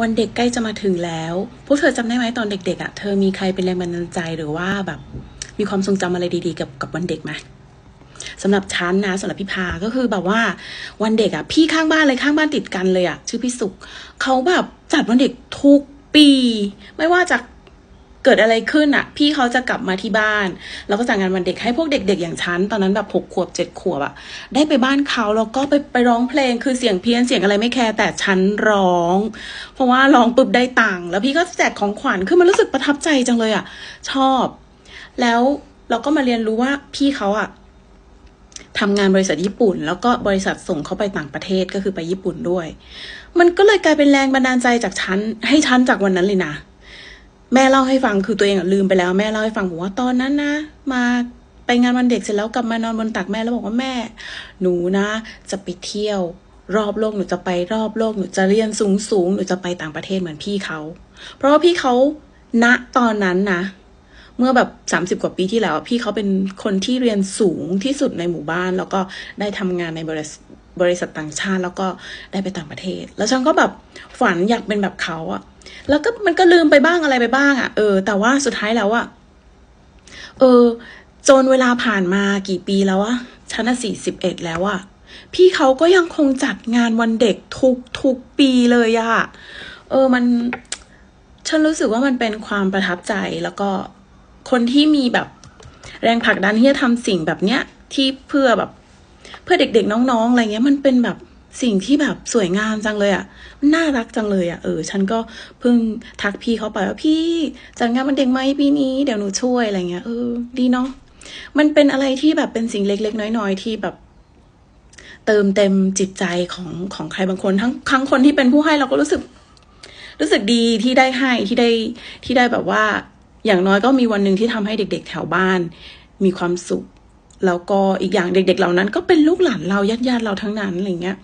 วันเด็กใกล้จะมาถึงแล้ว พวกเธอจำได้ไหมตอนเด็กๆอะ เธอมีใครเป็นแรงบันดาลใจหรือว่าแบบ มีความทรงจำอะไรดีๆกับกับวันเด็กไหมสำหรับชั้นนะสำหรับพี่พาก็คือแบบว่าวันเด็กอะ พี่ข้างบ้านเลยข้างบ้านติดกันเลยอะ ชื่อพี่สุขเขาแบบจัดวันเด็กทุกปี ไม่ว่าจะ กิดอะไรขึ้นอะพี่เขาจะกลับมาที่บ้าน แล้วก็จัดงานวันเด็กให้พวกเด็ก ๆ อย่างฉัน ตอนนั้นแบบหกขวบเจ็ดขวบอะได้ไปบ้านเขาแล้วก็ไปไปร้องเพลงคือเสียงเพี้ยนเสียงอะไรไม่แคร์แต่ฉันร้อง เพราะว่าร้องปุ๊บได้ตังค์แล้วพี่ก็แจกของขวัญคือมันรู้สึกประทับใจจังเลยอะชอบ แล้วเราก็มาเรียนรู้ว่าพี่เขาอะทำงานบริษัทญี่ปุ่น แล้วก็บริษัทส่งเขาไปต่างประเทศก็คือไปญี่ปุ่นด้วย มันก็เลยกลายเป็นแรงบันดาลใจจากฉันให้ฉันจากวันนั้นเลยนะ แม่เล่าให้ฟังคือตัวเองลืมไปแล้ว แม่เล่าให้ฟังบอกว่าตอนนั้นนะมาไปงานวันเด็กเสร็จแล้วกลับมานอนบนตักแม่แล้วบอกว่าแม่ หนูนะ จะไปเที่ยว รอบโลกหนูจะไปรอบโลกหนูจะเรียนสูงสูงๆหนูจะไปต่างประเทศเหมือนพี่เขา เพราะว่าพี่เขาณตอนนั้นนะเมื่อแบบสามสิบ30 กว่าปีที่แล้ว พี่เขาเป็นคนที่เรียนสูงที่สุดในหมู่บ้าน แล้วก็ได้ทำงานในบริษัทบริษัทต่างชาติ แล้วก็ได้ไปต่างประเทศ แล้วฉันก็แบบฝันอยากเป็นแบบเขาอะ แล้วก็มันก็ลืมไปบ้างอะไรไปบ้างอะเออแต่ว่าสุดท้ายแล้วอะเออ จนเวลาผ่านมากี่ปีแล้วอะฉันน่ะสี่สิบเอ็ดแล้วอะพี่เขาก็ยังคงจัดงานวันเด็กทุกทุกปีเลยอะเออมัน ฉันรู้สึกว่ามันเป็นความประทับใจแล้วก็คนที่มีแบบแรงผลักดันที่จะทำสิ่งแบบเนี้ยที่เพื่อแบบ เพื่อเด็กๆน้องๆอะไรเงี้ย มันเป็นแบบ สิ่งที่แบบสวยงามจังเลยอะ่ะน่ารักจังเลยอะ่ะเออ ฉันก็เพิ่งทักพี่เขาไปว่าพี่จัดงานวันเด็กไหมปีนี้เดี๋ยวหนูช่วยอะไรเงี้ยเออดีเนาะมันเป็นอะไรที่แบบเป็นสิ่งเล็ก ๆ น้อย ๆ ที่แบบ เติมเต็มจิตใจของของใครบางคน ทั้งทั้งคนที่เป็นผู้ให้เราก็รู้สึก รู้สึกดีที่ได้ให้ที่ได้ที่ได้แบบว่า อย่างน้อยก็มีวันหนึ่งที่ทำให้เด็ก ๆ แถวบ้าน มีความสุข แล้วก็อีกอย่างเด็ก ๆ เหล่านั้น ก็เป็นลูกหลานเราญาติๆเราทั้งนั้นอะไรเงี้ย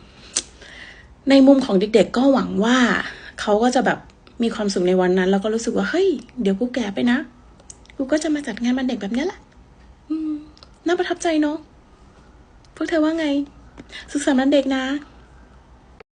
ในมุมของเด็กๆก็หวังว่าเขาก็จะแบบมีความสุขในวันนั้น แล้วก็รู้สึกว่าเฮ้ยเดี๋ยวกูแก่ไปนะกูก็จะมาจัดงานวันเด็กแบบนี้แหละน่าประทับใจเนาะพวกเธอว่าไง สุขสันต์วันเด็กนะ